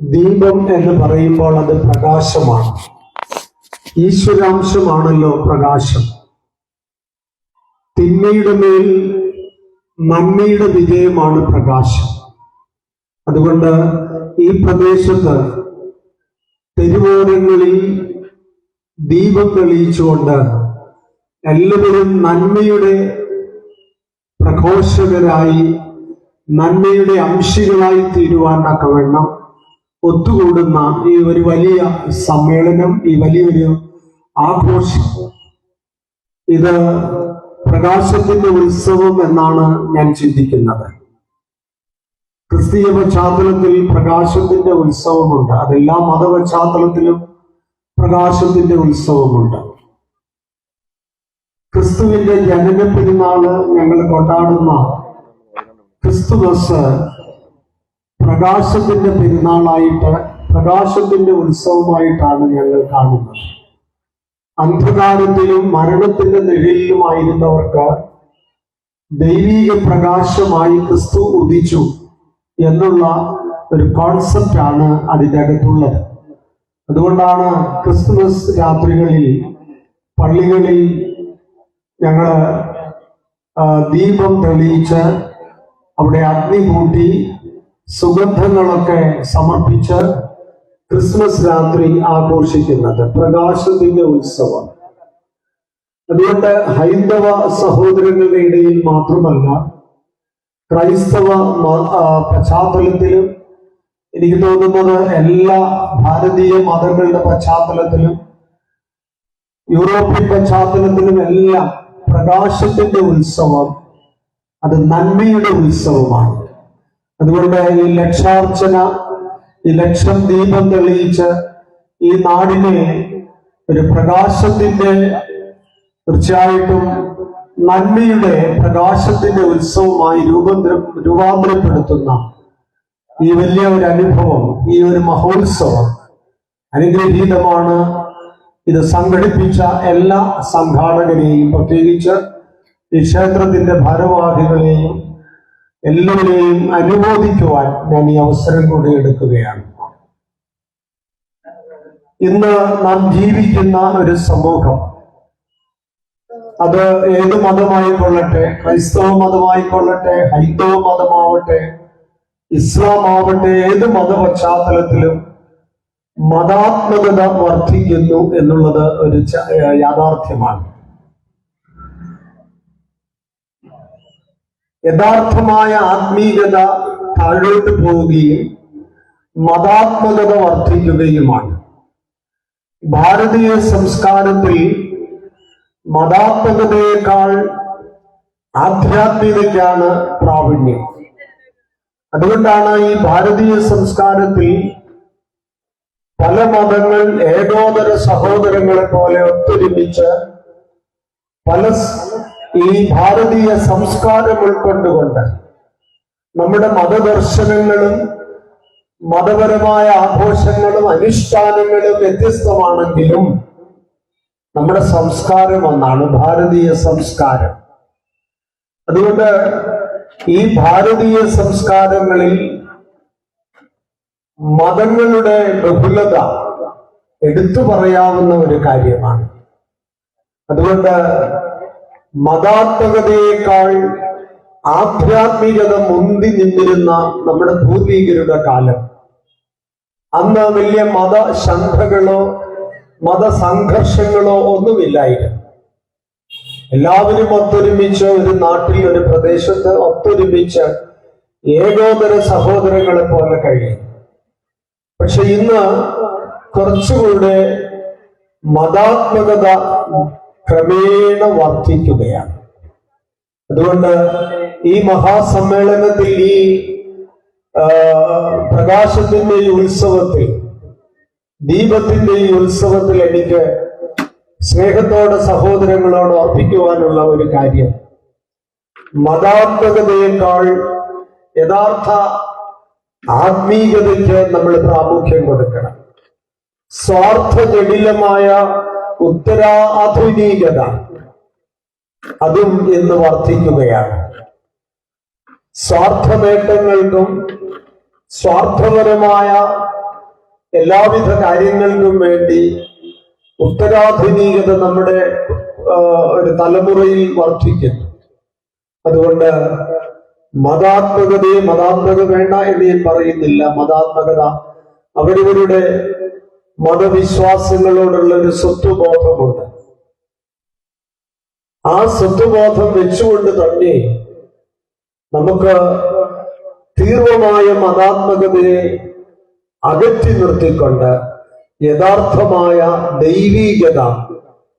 ദീപം എന്ന് പറയുമ്പോൾ അത് പ്രകാശമാണ്. ഈശ്വരാംശമാണല്ലോ പ്രകാശം. തിന്മയുടെ മേൽ നന്മയുടെ വിജയമാണ് പ്രകാശം. അതുകൊണ്ട് ഈ പ്രദേശത്ത് തെരുവോരങ്ങളിൽ ദീപം തെളിയിച്ചുകൊണ്ട് എല്ലാവരും നന്മയുടെ പ്രഘോഷകരായി നന്മയുടെ അംശികളായി തീരുവാനൊക്കെ തക്കവണ്ണം ഒത്തുകൂടുന്ന ഈ ഒരു വലിയ സമ്മേളനം ഈ വലിയൊരു ആഘോഷം. ഇത് പ്രകാശത്തിന്റെ ഉത്സവം എന്നാണ് ഞാൻ ചിന്തിക്കുന്നത്. ക്രിസ്തീയ പശ്ചാത്തലത്തിൽ പ്രകാശത്തിന്റെ ഉത്സവമുണ്ട്. അതെല്ലാ മതപശ്ചാത്തലത്തിലും പ്രകാശത്തിന്റെ ഉത്സവമുണ്ട്. ക്രിസ്തുവിന്റെ ജനന പെരുന്നാൾ ഞങ്ങൾ കൊണ്ടാടുന്ന ക്രിസ്തുമസ് പ്രകാശത്തിന്റെ പെരുന്നാളായിട്ട് പ്രകാശത്തിന്റെ ഉത്സവമായിട്ടാണ് ഞങ്ങൾ കാണുന്നത്. അന്ധകാരത്തിലും മരണത്തിന്റെ നിഴലിലുമായിരുന്നവർക്ക് ദൈവീക പ്രകാശമായി ക്രിസ്തു ഉദിച്ചു എന്നുള്ള ഒരു കോൺസെപ്റ്റ് ആണ് അതിന്റെ അകത്തുള്ളത്. അതുകൊണ്ടാണ് ക്രിസ്മസ് രാത്രികളിൽ പള്ളികളിൽ ഞങ്ങൾ ദീപം തെളിയിച്ച് അവിടെ അഗ്നി കൂട്ടി സുഗന്ധങ്ങളൊക്കെ സമർപ്പിച്ച് ക്രിസ്മസ് രാത്രി ആഘോഷിക്കുന്നത് പ്രകാശത്തിന്റെ ഉത്സവം. അതുകൊണ്ട് ഹൈന്ദവ സഹോദരങ്ങളുടെ ഇടയിൽ മാത്രമല്ല ക്രൈസ്തവ പശ്ചാത്തലത്തിലും എനിക്ക് തോന്നുന്നത് എല്ലാ ഭാരതീയ മതങ്ങളുടെ പശ്ചാത്തലത്തിലും യൂറോപ്യൻ പശ്ചാത്തലത്തിലും എല്ലാം പ്രകാശത്തിന്റെ ഉത്സവം അത് നന്മയുടെ ഉത്സവമാണ്. അതുകൊണ്ട് ഈ ലക്ഷാർച്ചന ഈ ലക്ഷം ദീപം തെളിയിച്ച് ഈ നാടിനെ ഒരു പ്രകാശത്തിന്റെ തീർച്ചയായിട്ടും നന്മയുടെ പ്രകാശത്തിന്റെ ഉത്സവമായി രൂപാന്തര രൂപാന്തരപ്പെടുത്തുന്ന ഈ വലിയ ഒരു അനുഭവം ഈ ഒരു മഹോത്സവം അനുഗ്രഹീതമാണ്. ഇത് സംഘടിപ്പിച്ച എല്ലാ സംഘാടകരെയും പ്രത്യേകിച്ച് ഈ ക്ഷേത്രത്തിന്റെ ഭാരവാഹികളെയും എല്ലാവരെയും അനുമോദിക്കുവാൻ ഞാൻ ഈ അവസരം കൂടി എടുക്കുകയാണ്. ഇന്ന് നാം ജീവിക്കുന്ന ഒരു സമൂഹം. അത് ഏത് മതമായി കൊള്ളട്ടെ ക്രൈസ്തവ മതമായി കൊള്ളട്ടെ ഹൈന്ദവ മതമാവട്ടെ ഇസ്ലാം ആവട്ടെ ഏത് മതപശ്ചാത്തലത്തിലും മതാത്മകത വർദ്ധിക്കുന്നു എന്നുള്ളത് ഒരു യാഥാർത്ഥ്യമാണ്. യഥാർത്ഥമായ ആത്മീയത താഴോട്ട് പോവുകയും മതാത്മകത വർദ്ധിക്കുകയുമാണ്. ഭാരതീയ സംസ്കാരത്തിൽ മതാത്മകതയേക്കാൾ ആധ്യാത്മികതയ്ക്കാണ് പ്രാവീണ്യം. അതുകൊണ്ടാണ് ഈ ഭാരതീയ സംസ്കാരത്തിൽ പല മതങ്ങൾ ഏകോദര സഹോദരങ്ങളെ പോലെ ഒത്തൊരുമിച്ച് പല ഈ ഭാരതീയ സംസ്കാരം ഉൾക്കൊണ്ടുകൊണ്ട് നമ്മുടെ മതദർശനങ്ങളും മതപരമായ ആഘോഷങ്ങളും അനുഷ്ഠാനങ്ങളും വ്യത്യസ്തമാണെങ്കിലും നമ്മുടെ സംസ്കാരം ഒന്നാണ് ഭാരതീയ സംസ്കാരം. അതുകൊണ്ട് ഈ ഭാരതീയ സംസ്കാരങ്ങളിൽ മതങ്ങളുടെ ബഹുലത എടുത്തു പറയാവുന്ന ഒരു കാര്യമാണ്. അതുകൊണ്ട് മതാത്മകതയേക്കാൾ ആധ്യാത്മികത മുന്തി നിന്നിരുന്ന നമ്മുടെ പൂർവീകരുടെ കാലം. അന്ന് വലിയ മതശന്ധകളോ മതസംഘർഷങ്ങളോ ഒന്നുമില്ലായിരുന്നു. എല്ലാവരും ഒത്തൊരുമിച്ച് ഒരു നാട്ടിൽ ഒരു പ്രദേശത്ത് ഒത്തൊരുമിച്ച് ഏകോദര സഹോദരങ്ങളെ പോലെ കഴിയും. പക്ഷെ ഇന്ന് കുറച്ചുകൂടെ മതാത്മകത ക്രമേണ വർദ്ധിക്കുകയാണ്. അതുകൊണ്ട് ഈ മഹാസമ്മേളനത്തിൽ ഈ പ്രകാശത്തിന്റെ ഈ ഉത്സവത്തിൽ ദീപത്തിന്റെ ഈ ഉത്സവത്തിൽ എനിക്ക് സ്നേഹത്തോടെ സഹോദരങ്ങളോട് ഓർപ്പിക്കുവാനുള്ള ഒരു കാര്യം. മതാത്മകതയേക്കാൾ യഥാർത്ഥ ആത്മീയതയ്ക്ക് നമ്മൾ പ്രാമുഖ്യം കൊടുക്കണം. സ്വാർത്ഥ ജടിലമായ ഉത്തരാധുനികത. അതും ഇന്ന് വർദ്ധിക്കുകയാണ് സ്വാർത്ഥ നേട്ടങ്ങൾക്കും സ്വാർത്ഥപരമായ എല്ലാവിധ കാര്യങ്ങൾക്കും വേണ്ടി ഉത്തരാധുനികത നമ്മുടെ ഒരു തലമുറയിൽ വർദ്ധിക്കുന്നു അതുകൊണ്ട് മതാത്മകതയെ മതാത്മക വേണ്ട എന്ന് ഞാൻ പറയുന്നില്ല. മതാത്മകത അവരവരുടെ മതവിശ്വാസങ്ങളോടുള്ള ഒരു സ്വത്വബോധമുണ്ട് ആ സ്വത്വബോധം വെച്ചുകൊണ്ട് തന്നെ നമുക്ക് തീവ്രമായ മതാത്മകതയെ അകറ്റി നിർത്തിക്കൊണ്ട് യഥാർത്ഥമായ ദൈവീകത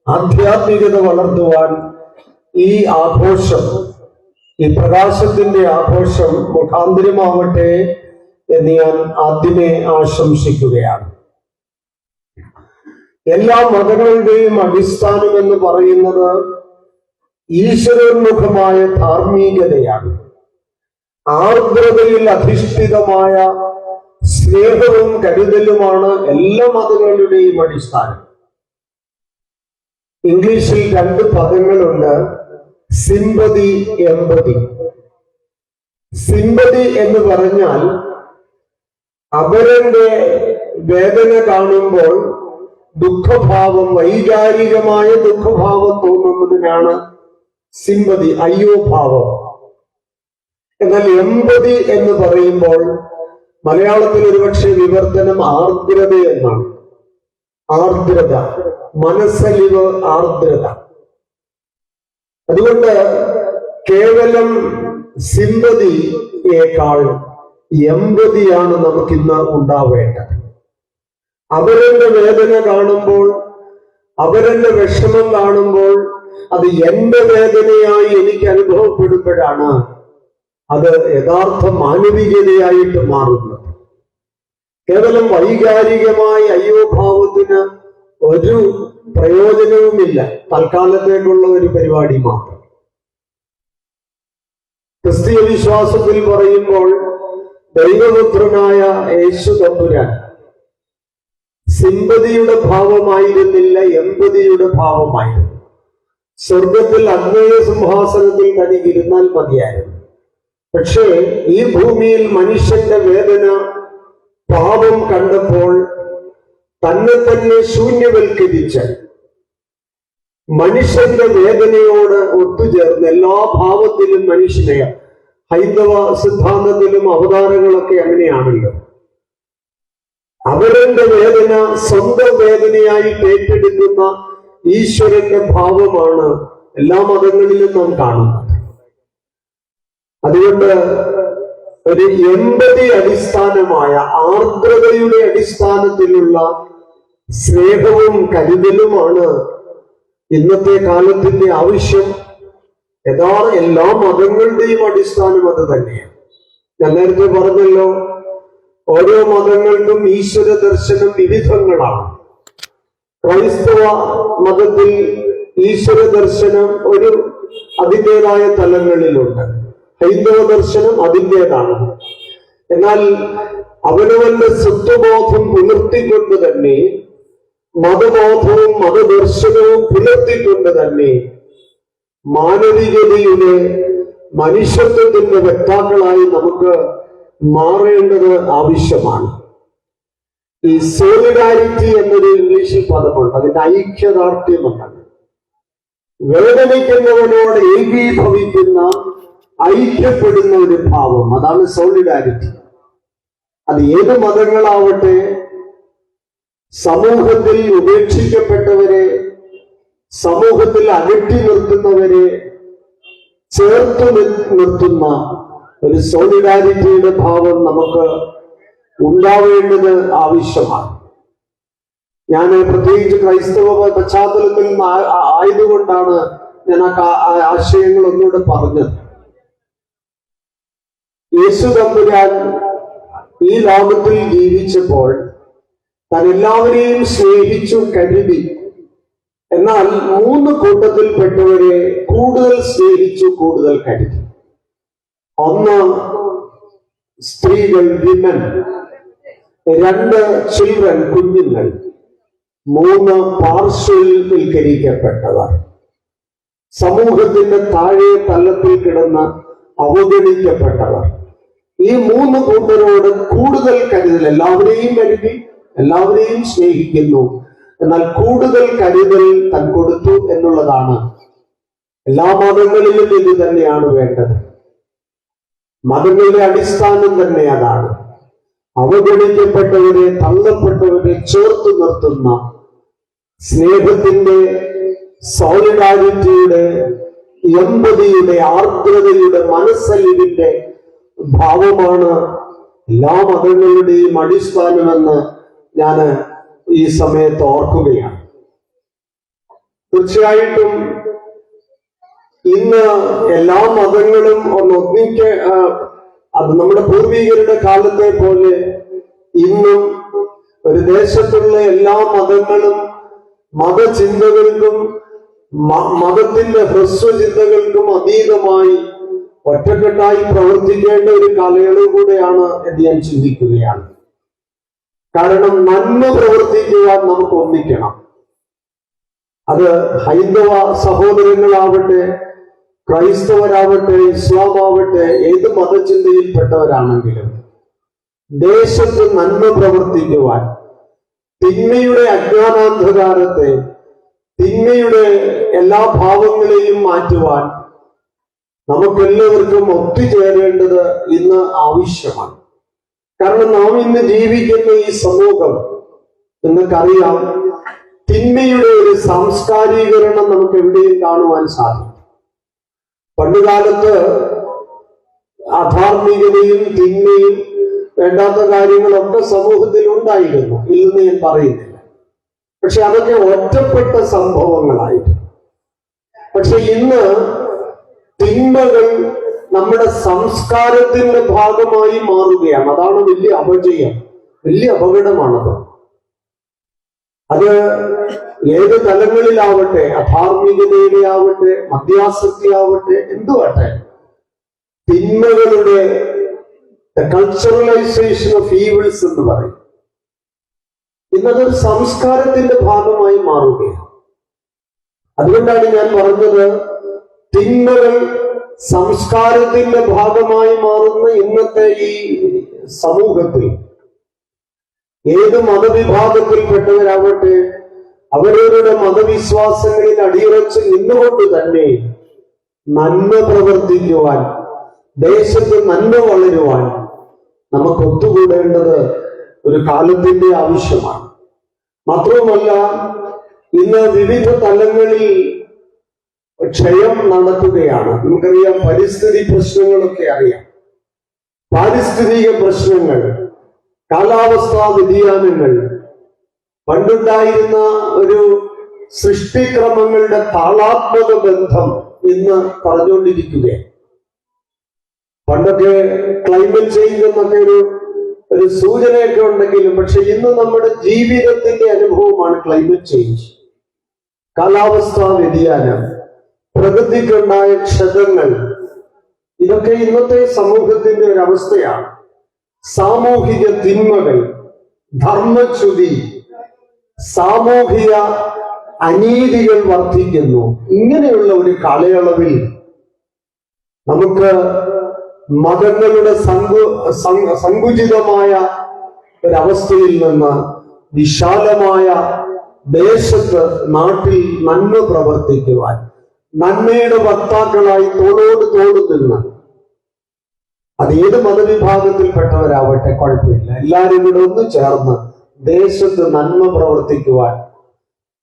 ആധ്യാത്മികത വളർത്തുവാൻ ഈ ആഘോഷം ഈ പ്രകാശത്തിന്റെ ആഘോഷം മുഖാന്തരമാവട്ടെ എന്ന് ഞാൻ ആദ്യമേ ആശംസിക്കുകയാണ്. എല്ലാ മതങ്ങളുടെയും അടിസ്ഥാനം എന്ന് പറയുന്നത് ഈശ്വരോന്മുഖമായ ധാർമ്മികതയാണ്. ആർദ്രതയിൽ അധിഷ്ഠിതമായ സ്നേഹവും കരുതലുമാണ് എല്ലാ മതങ്ങളുടെയും അടിസ്ഥാനം. ഇംഗ്ലീഷിൽ രണ്ട് പദങ്ങളുണ്ട് സിമ്പതി എമ്പതി സിമ്പതി എന്ന് പറഞ്ഞാൽ അവരന്റെ വേദന കാണുമ്പോൾ ദുഃഖഭാവം വൈകാരികമായ ദുഃഖഭാവം തോന്നുന്നതിനാണ് സിമ്പതി അയ്യോഭാവം എന്നാൽ എമ്പതി എന്ന് പറയുമ്പോൾ മലയാളത്തിൽ ഒരുപക്ഷെ വിവർത്തനം ആർദ്രത എന്നാണ്. ആർദ്രത മനസ്സലിവ് ആർദ്രത. അതുകൊണ്ട് കേവലം സിമ്പതിയേക്കാൾ എമ്പതിയാണ് നമുക്കിന്ന് ഉണ്ടാവേണ്ടത്. അവരുടെ വേദന കാണുമ്പോൾ അവരെന്റെ വിഷമം കാണുമ്പോൾ അത് എന്റെ വേദനയായി എനിക്ക് അനുഭവപ്പെടുമ്പോഴാണ് അത് യഥാർത്ഥ മാനവികതയായിട്ട് മാറുന്നത്. കേവലം വൈകാരികമായ അയ്യോഭാവത്തിന് ഒരു പ്രയോജനവുമില്ല. തൽക്കാലത്തേക്കുള്ള ഒരു പരിപാടി മാത്രം. ക്രിസ്തീയ വിശ്വാസത്തിൽ പറയുമ്പോൾ ദൈവപുത്രനായ യേശു തമ്പുരാൻ സിമ്പതിയുടെ ഭാവമായിരുന്നില്ല എമ്പതിയുടെ ഭാവമായിരുന്നു. സ്വർഗത്തിൽ അദ്വൈത സിംഹാസനത്തിൽ തനിക്കിരുന്നാൽ മതിയായിരുന്നു. പക്ഷേ ഈ ഭൂമിയിൽ മനുഷ്യന്റെ വേദന പാപം കണ്ടപ്പോൾ തന്നെ തന്നെ ശൂന്യവൽക്കരിച്ച് മനുഷ്യന്റെ വേദനയോട് ഒത്തുചേർന്ന് എല്ലാ ഭാവത്തിലും മനുഷ്യനെ ഹൈന്ദവ സിദ്ധാന്തത്തിലും അവതാരങ്ങളൊക്കെ അങ്ങനെയാണല്ലോ. അവരുടെ വേദന സ്വന്തം വേദനയായി ഏറ്റെടുക്കുന്ന ഈശ്വരന്റെ ഭാവമാണ് എല്ലാ മതങ്ങളിലും നാം കാണുന്നത്. അതുകൊണ്ട് ഒരു എൺപതി അടിസ്ഥാനമായ ആർദ്രതയുടെ അടിസ്ഥാനത്തിലുള്ള സ്നേഹവും കരുതലുമാണ് ഇന്നത്തെ കാലത്തിന്റെ ആവശ്യം. യഥാർത്ഥ എല്ലാ മതങ്ങളുടെയും അടിസ്ഥാനം അത് തന്നെയാണ്. ഞാൻ നേരത്തെ പറഞ്ഞല്ലോ ഓരോ മതങ്ങൾക്കും ഈശ്വര ദർശനം വിവിധങ്ങളാണ്. ക്രൈസ്തവ മതത്തിൽ ഈശ്വര ദർശനം ഒരു അതിന്റെതായ തലങ്ങളിലുണ്ട്. ഹൈന്ദവ ദർശനം അതിന്റെതാണ്. എന്നാൽ അവനവന്റെ സ്വത്വബോധം പുലർത്തിക്കൊണ്ട് തന്നെ മതബോധവും മതദർശനവും പുലർത്തിക്കൊണ്ട് തന്നെ മാനവികതയുടെ മനുഷ്യത്വത്തിന്റെ വ്യക്താക്കളായി നമുക്ക് മാറേണ്ടത് ആവശ്യമാണ്. ഈ സോളിഡാരിറ്റി എന്നൊരു ഇംഗ്ലീഷിൽ പദമുണ്ട്. അതിന്റെ ഐക്യദാർഢ്യമുണ്ട്. വേദനിക്കുന്നവനോട് ഏകീഭവിക്കുന്ന ഐക്യപ്പെടുന്ന ഒരു ഭാവം. അതാണ് സോളിഡാരിറ്റി അത് ഏത് മതങ്ങളാവട്ടെ സമൂഹത്തിൽ ഉപേക്ഷിക്കപ്പെട്ടവരെ സമൂഹത്തിൽ അകറ്റി നിർത്തുന്നവരെ ചേർത്ത് നിർത്തുന്ന ഒരു സോളിഡാരിറ്റിയുടെ ഭാവം നമുക്ക് ഉണ്ടാവേണ്ടത് ആവശ്യമാണ്. ഞാൻ പ്രത്യേകിച്ച് ക്രൈസ്തവ പശ്ചാത്തലത്തിൽ ആയതുകൊണ്ടാണ് ഞാൻ ആ ആശയങ്ങൾ ഒന്നുകൂടെ പറഞ്ഞത്. യേശു തമ്പുരാൻ ഈ ലോകത്തിൽ ജീവിച്ചപ്പോൾ താൻ എല്ലാവരെയും സ്നേഹിച്ചു കരുതി. എന്നാൽ മൂന്ന് കൂട്ടത്തിൽപ്പെട്ടവരെ കൂടുതൽ സ്നേഹിച്ചു കൂടുതൽ കരുതി. ഒന്ന് സ്ത്രീകൾ വിമൻ രണ്ട് ചിൽഡ്രൻ കുഞ്ഞുങ്ങൾ. മൂന്ന് പാർശ്വവൽക്കരിക്കപ്പെട്ടവർ സമൂഹത്തിന്റെ താഴെ തലത്തിൽ കിടന്ന് അവഗണിക്കപ്പെട്ടവർ. ഈ മൂന്ന് കൂട്ടരോട് കൂടുതൽ കരുതൽ എല്ലാവരെയും കരുതി എല്ലാവരെയും സ്നേഹിക്കുന്നു. എന്നാൽ കൂടുതൽ കരുതൽ തൻ കൊടുത്തു എന്നുള്ളതാണ്. എല്ലാ മതങ്ങളിലും ഇത് തന്നെയാണ് വേണ്ടത്. മതങ്ങളുടെ അടിസ്ഥാനം തന്നെ അതാണ്. അവഗണിക്കപ്പെട്ടവരെ തള്ളപ്പെട്ടവരെ ചേർത്ത് നിർത്തുന്ന സ്നേഹത്തിന്റെ സോളിഡാരിറ്റിയുടെ എമ്പതിയുടെ ആർദ്രതയുടെ മനസ്സലിവിന്റെ ഭാവമാണ് എല്ലാ മതങ്ങളുടെയും അടിസ്ഥാനമെന്ന് ഞാൻ ഈ സമയത്ത് ഓർക്കുകയാണ്. തീർച്ചയായിട്ടും ഇന്ന് എല്ലാ മതങ്ങളും ഒന്ന് ഒന്നിക്ക അത് നമ്മുടെ പൂർവികരുടെ കാലത്തെ പോലെ ഇന്നും ഒരു ദേശത്തുള്ള എല്ലാ മതങ്ങളും മതചിന്തകൾക്കും മതത്തിന്റെ ഹ്രസ്വചിന്തകൾക്കും അതീതമായി ഒറ്റക്കെട്ടായി പ്രവർത്തിക്കേണ്ട ഒരു കാലയളവ് കൂടെയാണ് എന്ന് ഞാൻ ചിന്തിക്കുകയാണ്. കാരണം നന്മ പ്രവർത്തിക്കുവാൻ നമുക്ക് ഒന്നിക്കണം. അത് ഹൈന്ദവ സഹോദരങ്ങളാവട്ടെ ക്രൈസ്തവരാവട്ടെ ഇസ്ലാം ആവട്ടെ ഏത് മതചിന്തയിൽപ്പെട്ടവരാണെങ്കിലും ദേശത്ത് നന്മ പ്രവർത്തിക്കുവാൻ തിന്മയുടെ അജ്ഞാനാന്ധകാരത്തെ തിന്മയുടെ എല്ലാ ഭാവങ്ങളെയും മാറ്റുവാൻ നമുക്കെല്ലാവർക്കും ഒത്തുചേരേണ്ടത് ഇന്ന് ആവശ്യമാണ്. കാരണം നാം ഇന്ന് ജീവിക്കുന്ന ഈ സമൂഹം നിങ്ങൾക്കറിയാം തിന്മയുടെ ഒരു സാംസ്കാരീകരണം നമുക്ക് എവിടെയും കാണുവാൻ സാധിക്കും. പണ്ടുകാലത്ത് അധാർമികതയും തിന്മയും വേണ്ടാത്ത കാര്യങ്ങളൊക്കെ സമൂഹത്തിൽ ഉണ്ടായിരുന്നു ഇല്ലെന്ന് ഞാൻ പറയുന്നില്ല. പക്ഷെ അതൊക്കെ ഒറ്റപ്പെട്ട സംഭവങ്ങളായിരുന്നു. പക്ഷെ ഇന്ന് തിന്മകൾ നമ്മുടെ സംസ്കാരത്തിന്റെ ഭാഗമായി മാറുകയാണ്. അതാണ് വലിയ അപജയം. വലിയ അപകടമാണത്. അത് ഏത് തലങ്ങളിലാവട്ടെ അധാർമികതയുടെ ആവട്ടെ മദ്യാസക്തി ആവട്ടെ എന്തുവാട്ടെ തിന്മകളുടെ കൾച്ചറലൈസേഷൻ ഓഫ് ഈവിൾസ് എന്ന് പറയും. ഇന്നതൊരു സംസ്കാരത്തിന്റെ ഭാഗമായി മാറുകയാണ്. അതുകൊണ്ടാണ് ഞാൻ പറഞ്ഞത് തിന്മകൾ സംസ്കാരത്തിന്റെ ഭാഗമായി മാറുന്ന ഇന്നത്തെ ഈ സമൂഹത്തിൽ ഏത് മതവിഭാഗത്തിൽപ്പെട്ടവരാവട്ടെ അവരവരുടെ മതവിശ്വാസങ്ങളിൽ അടിയുറച്ച് നിന്നുകൊണ്ട് തന്നെ നന്മ പ്രവർത്തിക്കുവാൻ ദേശത്ത് നന്മ വളരുവാൻ നമുക്ക് ഒത്തുകൂടേണ്ടത് ഒരു കാലത്തിന്റെ ആവശ്യമാണ്. മാത്രവുമല്ല ഇന്ന് വിവിധ തലങ്ങളിൽ ക്ഷയം നടക്കുകയാണ്. നമുക്കറിയാം പരിസ്ഥിതി പ്രശ്നങ്ങളൊക്കെ അറിയാം. പാരിസ്ഥിതിക പ്രശ്നങ്ങൾ കാലാവസ്ഥാ വ്യതിയാനങ്ങൾ. പണ്ടുണ്ടായിരുന്ന ഒരു സൃഷ്ടിക്രമങ്ങളുടെ താളാത്മക ബന്ധം ഇന്ന് പറഞ്ഞുകൊണ്ടിരിക്കുകയാണ്. പണ്ടൊക്കെ ക്ലൈമറ്റ് ചേഞ്ച് എന്നൊക്കെ ഒരു ഒരു സൂചനയൊക്കെ ഉണ്ടെങ്കിലും പക്ഷെ ഇന്ന് നമ്മുടെ ജീവിതത്തിന്റെ അനുഭവമാണ് ക്ലൈമറ്റ് ചേഞ്ച് കാലാവസ്ഥാ വ്യതിയാനം പ്രകൃതിക്കുണ്ടായ ക്ഷതങ്ങൾ ഇതൊക്കെ ഇന്നത്തെ സമൂഹത്തിന്റെ ഒരു അവസ്ഥയാണ്. സാമൂഹിക തിന്മകൾ ധർമ്മച്യുതി സാമൂഹിക അനീതികൾ വർദ്ധിക്കുന്നു. ഇങ്ങനെയുള്ള ഒരു കാലയളവിൽ നമുക്ക് മതങ്ങളുടെ സങ്കു സങ്കുചിതമായ ഒരവസ്ഥയിൽ നിന്ന് വിശാലമായ ദേശത്ത് നാട്ടിൽ നന്മ പ്രവർത്തിക്കുവാൻ നന്മയുടെ വക്താക്കളായി തോളോട് തോട് നിന്ന് അത് ഏത് മതവിഭാഗത്തിൽപ്പെട്ടവരാവട്ടെ കുഴപ്പമില്ല. എല്ലാവരും കൂടെ ഒന്ന് ചേർന്ന് ദേശത്ത് നന്മ പ്രവർത്തിക്കുവാൻ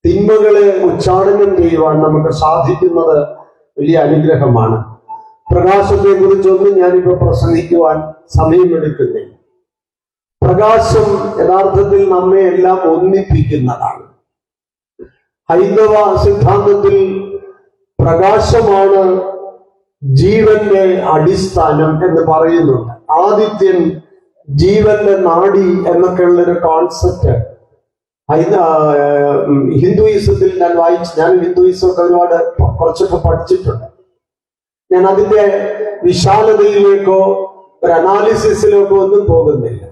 തിന്മകളെ ഉച്ചാടനം ചെയ്യുവാൻ നമുക്ക് സാധിക്കുന്നത് വലിയ അനുഗ്രഹമാണ്. പ്രകാശത്തെ കുറിച്ചൊന്നും ഞാനിപ്പോ പ്രസംഗിക്കുവാൻ സമയമെടുക്കുന്നില്ല. പ്രകാശം യഥാർത്ഥത്തിൽ നമ്മെ എല്ലാം ഒന്നിപ്പിക്കുന്നതാണ്. ഹൈന്ദവ സിദ്ധാന്തത്തിൽ പ്രകാശമാണ് ജീവന്റെ അടിസ്ഥാനം എന്ന് പറയുന്നുണ്ട്. ആദിത്യൻ ജീവന്റെ നാടി എന്നൊക്കെ ഒരു കോൺസെപ്റ്റ് ഹിന്ദുയിസത്തിൽ ഞാൻ വായിച്ചു ഞാൻ ഹിന്ദുയിസം ഒക്കെ ഒരുപാട് കുറച്ചൊക്കെ പഠിച്ചിട്ടുണ്ട്. ഞാൻ അതിന്റെ വിശാലതയിലേക്കോ ഒരു അനാലിസിസിലേക്കോ ഒന്നും പോകുന്നില്ല.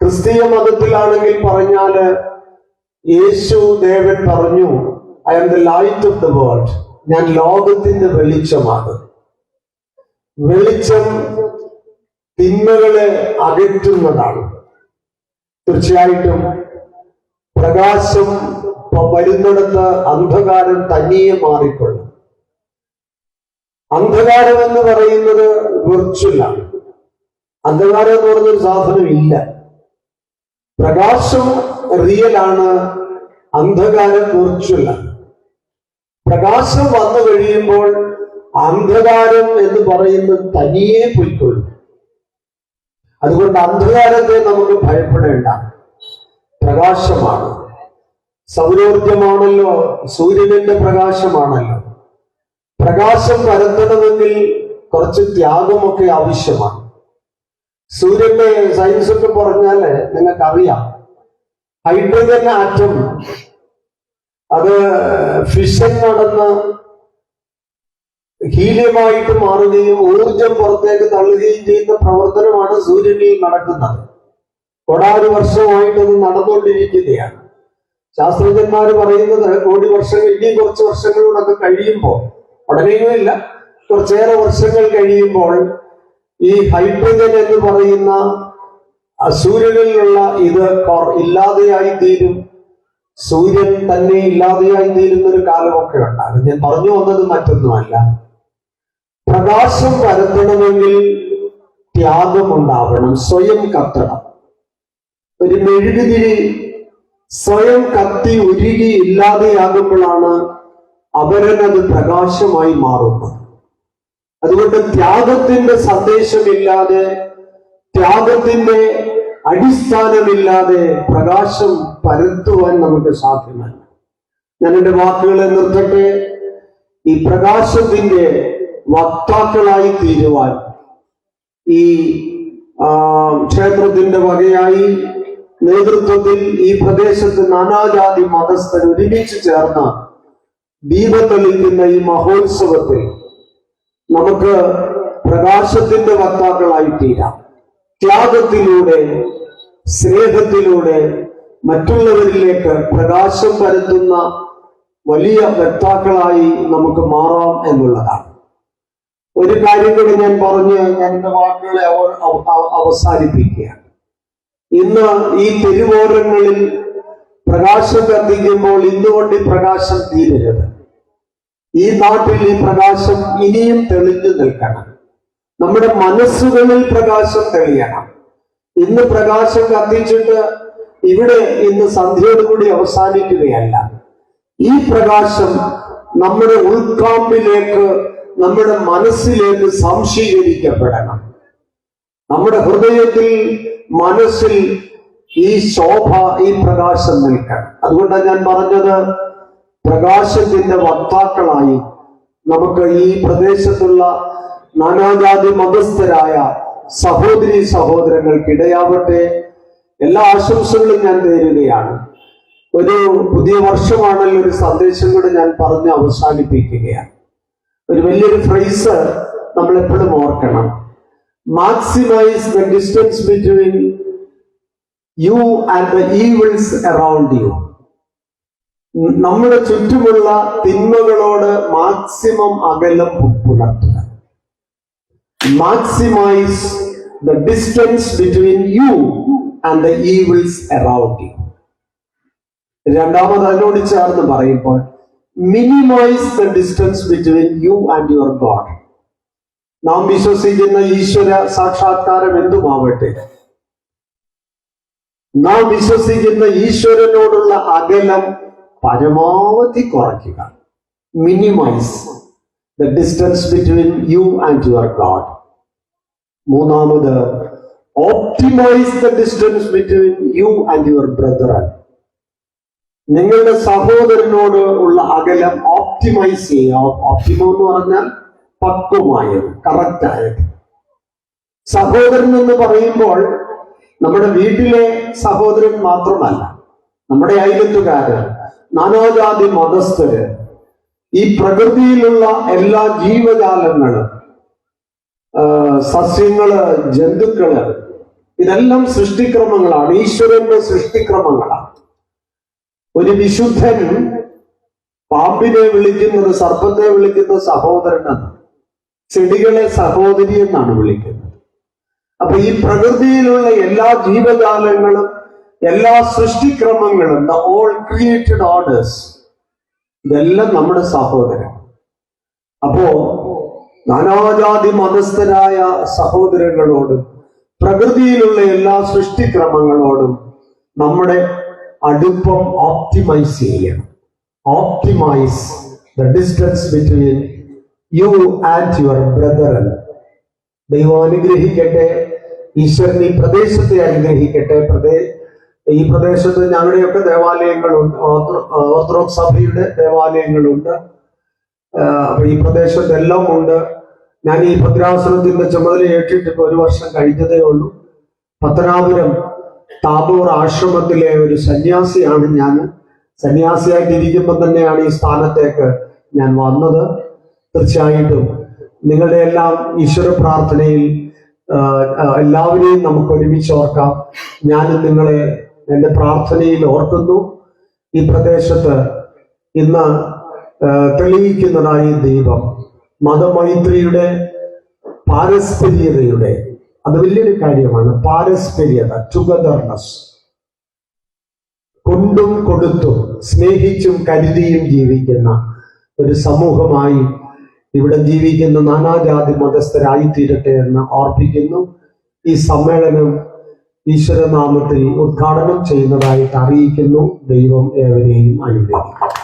ക്രിസ്തീയ മതത്തിലാണെങ്കിൽ പറഞ്ഞാൽ യേശു ദേവൻ പറഞ്ഞു I am the light of the world ഞാൻ ലോകത്തിന്റെ വെളിച്ചമാണ്. വെളിച്ചം തിന്മകളെ അകറ്റുന്നതാണ്. തീർച്ചയായിട്ടും പ്രകാശം വരുന്നിടത്ത് അന്ധകാരം തനിയെ മാറിക്കൊള്ളും. അന്ധകാരം എന്ന് പറയുന്നത് വെർച്വലാണ് അന്ധകാരം എന്ന് പറഞ്ഞൊരു സാധനം ഇല്ല. പ്രകാശം റിയലാണ് അന്ധകാരം വിർച്വലാണ് പ്രകാശം വന്നു കഴിയുമ്പോൾ അന്ധകാരം എന്ന് പറയുന്നത് തനിയെ പൊയ്ക്കൊള്ളും. അതുകൊണ്ട് അന്ധകാരത്തെ നമുക്ക് ഭയപ്പെടേണ്ട. പ്രകാശമാണ്. സൗരോർജമാണല്ലോ സൂര്യനിന്റെ പ്രകാശമാണല്ലോ. പ്രകാശം പരത്തണമെങ്കിൽ കുറച്ച് ത്യാഗമൊക്കെ ആവശ്യമാണ്. സൂര്യന്റെ സയൻസ് ഒക്കെ പറഞ്ഞാൽ നിങ്ങൾക്കറിയാം. ഹൈഡ്രജൻ ആറ്റം അത് ഫിഷൻ നടന്ന് ഹീലിയമായിട്ട് മാറുകയും ഊർജം പുറത്തേക്ക് തള്ളുകയും ചെയ്യുന്ന പ്രവർത്തനമാണ് സൂര്യനിൽ നടക്കുന്നത്. കൊടാറ് വർഷമായിട്ട് അത് നടന്നുകൊണ്ടിരിക്കുകയാണ്. ശാസ്ത്രജ്ഞന്മാർ പറയുന്നത് കോടി വർഷങ്ങൾ ഇനിയും കുറച്ച് വർഷങ്ങളോടൊക്കെ കഴിയുമ്പോൾ ഉടനെയുമില്ല കുറച്ചേറെ വർഷങ്ങൾ കഴിയുമ്പോൾ ഈ ഹൈഡ്രജൻ എന്ന് പറയുന്ന സൂര്യനിലുള്ള ഇത് ഇല്ലാതെയായി തീരും സൂര്യൻ തന്നെ ഇല്ലാതെയായി തീരുന്ന ഒരു കാലമൊക്കെ ഉണ്ടാകും. ഞാൻ പറഞ്ഞു വന്നത് മറ്റൊന്നുമല്ല. പ്രകാശം പരത്തണമെങ്കിൽ ത്യാഗം ഉണ്ടാവണം സ്വയം കത്തണം. ഒരു മെഴുകുതിരി സ്വയം കത്തി ഉരുകി ഇല്ലാതെയാകുമ്പോഴാണ് അവരനത് പ്രകാശമായി മാറുന്നത്. അതുകൊണ്ട് ത്യാഗത്തിന്റെ സന്ദേശമില്ലാതെ ത്യാഗത്തിന്റെ അടിസ്ഥാനമില്ലാതെ പ്രകാശം പരത്തുവാൻ നമുക്ക് സാധ്യമല്ല. ഞാൻ എന്റെ വാക്കുകളെ നിർത്തട്ടെ. ഈ പ്രകാശത്തിന്റെ വക്താക്കളായി തീരുവാൻ ഈ ക്ഷേത്രത്തിന്റെ വകയായി നേതൃത്വത്തിൽ ഈ പ്രദേശത്ത് നാനാജാതി മതസ്ഥർ ഒരുമിച്ച് ചേർന്ന ദീപത്തെളിക്കുന്ന ഈ മഹോത്സവത്തിൽ നമുക്ക് പ്രകാശത്തിന്റെ വക്താക്കളായി തീരാം. ത്യാഗത്തിലൂടെ സ്നേഹത്തിലൂടെ മറ്റുള്ളവരിലേക്ക് പ്രകാശം പരത്തുന്ന വലിയ വക്താക്കളായി നമുക്ക് മാറാം എന്നുള്ളതാണ്. ഒരു കാര്യം കൂടി ഞാൻ പറഞ്ഞ് ഞാൻ എന്റെ വാക്കുകളെ അവ- അവ- അവ- അവസാനിപ്പിക്കുകയാണ്. ഇന്ന് ഈ തെരുവോരങ്ങളിൽ പ്രകാശം കത്തിക്കുമ്പോൾ ഇന്നുകൊണ്ട് ഈ പ്രകാശം തീരരുത്. ഈ നാട്ടിൽ ഈ പ്രകാശം ഇനിയും തെളിഞ്ഞു നിൽക്കണം. നമ്മുടെ മനസ്സുകളിൽ പ്രകാശം തെളിയണം. ഇന്ന് പ്രകാശം കത്തിച്ചിട്ട് ഇവിടെ ഇന്ന് സന്ധ്യയോടുകൂടി അവസാനിക്കുകയല്ല. ഈ പ്രകാശം നമ്മുടെ ഉൾക്കാമ്പിലേക്ക് നമ്മുടെ മനസ്സിലേക്ക് സംശീകരിക്കപ്പെടണം. നമ്മുടെ ഹൃദയത്തിൽ മനസ്സിൽ ഈ ശോഭ ഈ പ്രകാശം നിൽക്കണം. അതുകൊണ്ടാണ് ഞാൻ പറഞ്ഞത് പ്രകാശത്തിന്റെ വക്താക്കളായി നമുക്ക് ഈ പ്രദേശത്തുള്ള നാനാജാതി മതസ്ഥരായ സഹോദരി സഹോദരങ്ങൾക്ക് ഇടയാവട്ടെ എല്ലാ ആശംസകളും ഞാൻ നേരുകയാണ്. ഒരു പുതിയ വർഷമാണല്ലോ ഒരു സന്ദേശം കൂടെ ഞാൻ പറഞ്ഞ് അവസാനിപ്പിക്കുകയാണ്. ഒരു വലിയൊരു ഫ്രൈസ് നമ്മൾ എപ്പോഴും ഓർക്കണം maximize the distance between you and the around you നമ്മുടെ ചുറ്റുമുള്ള തിന്മകളോട് മാക്സിമം അകലം പുലർത്തുക. Maximize the distance between you and the evils around you. രണ്ടാമത് അതിനോട് ചേർന്ന് പറയുമ്പോൾ minimize the distance between you and your god നാം വിശ്വസിക്കുന്ന ഈശ്വര സാക്ഷാത്കാരം എന്തുമാവട്ടെ? നാം വിശ്വസിക്കുന്ന ഈശ്വരനോടുള്ള അകലം പരമാവധി കുറയ്ക്കുക. Minimize the distance between you and your god മൂന്നാമത് optimize the distance between you and your brother നിങ്ങളുടെ സഹോദരനോട് ഉള്ള അകലം ഓപ്റ്റിമൈസ് ചെയ്യുക ഓപ്റ്റിമം എന്ന് പറഞ്ഞാൽ പക്വമായത് കറക്റ്റായത് സഹോദരൻ എന്ന് പറയുമ്പോൾ നമ്മുടെ വീട്ടിലെ സഹോദരൻ മാത്രമല്ല നമ്മുടെ അയലത്തുകാര് നാനാജാതി മതസ്ഥര് ഈ പ്രകൃതിയിലുള്ള എല്ലാ ജീവജാലങ്ങളും സസ്യങ്ങൾ ജന്തുക്കൾ ഇതെല്ലാം സൃഷ്ടിക്രമങ്ങളാണ്. ഈശ്വരന്റെ സൃഷ്ടിക്രമങ്ങളാണ്. ഒരു വിശുദ്ധൻ പാമ്പിനെ വിളിക്കുന്നത് സർപ്പത്തെ വിളിക്കുന്ന സഹോദരനെന്ന് ചെടികളെ സഹോദരി എന്നാണ് വിളിക്കുന്നത്. അപ്പൊ ഈ പ്രകൃതിയിലുള്ള എല്ലാ ജീവജാലങ്ങളും എല്ലാ സൃഷ്ടിക്രമങ്ങളും ദ ഓൾ ക്രിയേറ്റഡ് ഓർഡേഴ്സ് ഇതെല്ലാം നമ്മുടെ സഹോദരൻ. അപ്പോ നാനാജാതി മതസ്ഥരായ സഹോദരങ്ങളോടും പ്രകൃതിയിലുള്ള എല്ലാ സൃഷ്ടിക്രമങ്ങളോടും നമ്മുടെ അടുപ്പം ഓപ്റ്റിമൈസ് ചെയ്യണം optimize the distance between you and your brethren ദൈവം അനുഗ്രഹിക്കട്ടെ ഈശ്വരൻ ഈ പ്രദേശത്തെ അനുഗ്രഹിക്കട്ടെ. പ്രദേ ഈ പ്രദേശത്ത് ഞങ്ങളുടെയൊക്കെ ദേവാലയങ്ങളുണ്ട് ഓർത്തോ- ഓർത്തഡോക്സ് സഭയുടെ ദേവാലയങ്ങളുണ്ട്. ഈ പ്രദേശത്തെല്ലാം ഉണ്ട് ഞാൻ ഈ ഭദ്രാസനത്തിന്റെ ചുമതല ഏറ്റിട്ട് ഇപ്പൊ ഒരു വർഷം കഴിഞ്ഞതേ ഉള്ളൂ. പത്തനാപുരം താബൂർ ആശ്രമത്തിലെ ഒരു സന്യാസിയാണ് ഞാൻ. സന്യാസിയായിട്ടിരിക്കുമ്പോൾ തന്നെയാണ് ഈ സ്ഥാനത്തേക്ക് ഞാൻ വന്നത്. തീർച്ചയായിട്ടും നിങ്ങളുടെ എല്ലാം ഈശ്വര പ്രാർത്ഥനയിൽ എല്ലാവരെയും നമുക്ക് ഒരുമിച്ച് ഓർക്കാം. ഞാനും നിങ്ങളെ എന്റെ പ്രാർത്ഥനയിൽ ഓർക്കുന്നു. ഈ പ്രദേശത്ത് ഇന്ന് തെളിയിക്കുന്നതായി ദൈവം മതമൈത്രിയുടെ പാരസ്പര്യതയുടെ അത് വലിയൊരു കാര്യമാണ്. പാരസ്പര്യത ടുഗദർനെസ് കൊണ്ടും കൊടുത്തും സ്നേഹിച്ചും കരുതിയും ജീവിക്കുന്ന ഒരു സമൂഹമായി ഇവിടെ ജീവിക്കുന്ന നാനാജാതി മതസ്ഥരായി തീരട്ടെ എന്ന് ഓർപ്പിക്കുന്നു ഈ സമ്മേളനം ഈശ്വരനാമത്തിൽ ഉദ്ഘാടനം ചെയ്യുന്നതായിട്ട് അറിയിക്കുന്നു. ദൈവം ഏവരെയും അനുഗ്രഹിക്കും